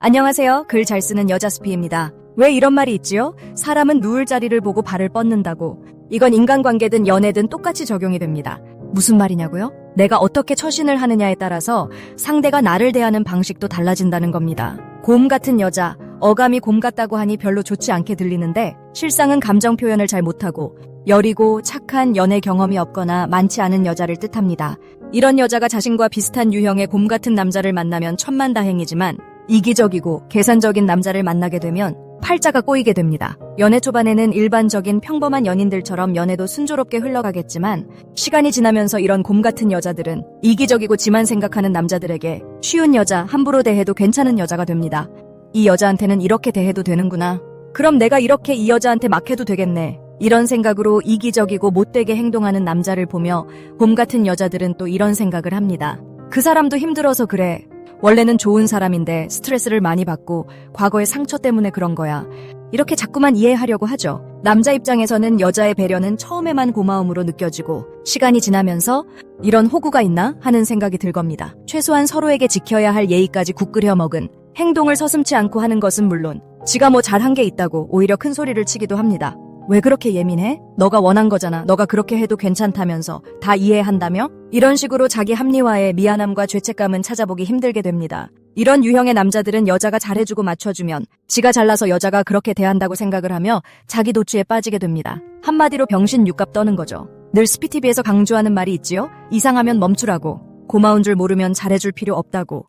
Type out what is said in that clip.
안녕하세요. 글 잘 쓰는 여자 스피입니다. 왜 이런 말이 있지요? 사람은 누울 자리를 보고 발을 뻗는다고. 이건 인간관계든 연애든 똑같이 적용이 됩니다. 무슨 말이냐고요? 내가 어떻게 처신을 하느냐에 따라서 상대가 나를 대하는 방식도 달라진다는 겁니다. 곰 같은 여자, 어감이 곰 같다고 하니 별로 좋지 않게 들리는데 실상은 감정 표현을 잘 못하고 여리고 착한 연애 경험이 없거나 많지 않은 여자를 뜻합니다. 이런 여자가 자신과 비슷한 유형의 곰 같은 남자를 만나면 천만다행이지만 이기적이고 계산적인 남자를 만나게 되면 팔자가 꼬이게 됩니다. 연애 초반에는 일반적인 평범한 연인들처럼 연애도 순조롭게 흘러가겠지만 시간이 지나면서 이런 곰 같은 여자들은 이기적이고 지만 생각하는 남자들에게 쉬운 여자, 함부로 대해도 괜찮은 여자가 됩니다. 이 여자한테는 이렇게 대해도 되는구나. 그럼 내가 이렇게 이 여자한테 막해도 되겠네. 이런 생각으로 이기적이고 못되게 행동하는 남자를 보며 곰 같은 여자들은 또 이런 생각을 합니다. 그 사람도 힘들어서 그래. 원래는 좋은 사람인데 스트레스를 많이 받고 과거의 상처 때문에 그런 거야. 이렇게 자꾸만 이해하려고 하죠. 남자 입장에서는 여자의 배려는 처음에만 고마움으로 느껴지고 시간이 지나면서 이런 호구가 있나 하는 생각이 들 겁니다. 최소한 서로에게 지켜야 할 예의까지 국끓여 먹은 행동을 서슴지 않고 하는 것은 물론 지가 뭐 잘한 게 있다고 오히려 큰 소리를 치기도 합니다. 왜 그렇게 예민해? 너가 원한 거잖아. 너가 그렇게 해도 괜찮다면서 다 이해한다며? 이런 식으로 자기 합리화에 미안함과 죄책감은 찾아보기 힘들게 됩니다. 이런 유형의 남자들은 여자가 잘해주고 맞춰주면 지가 잘나서 여자가 그렇게 대한다고 생각을 하며 자기 도취에 빠지게 됩니다. 한마디로 병신 육갑 떠는 거죠. 늘 스피티비에서 강조하는 말이 있지요? 이상하면 멈추라고. 고마운 줄 모르면 잘해줄 필요 없다고.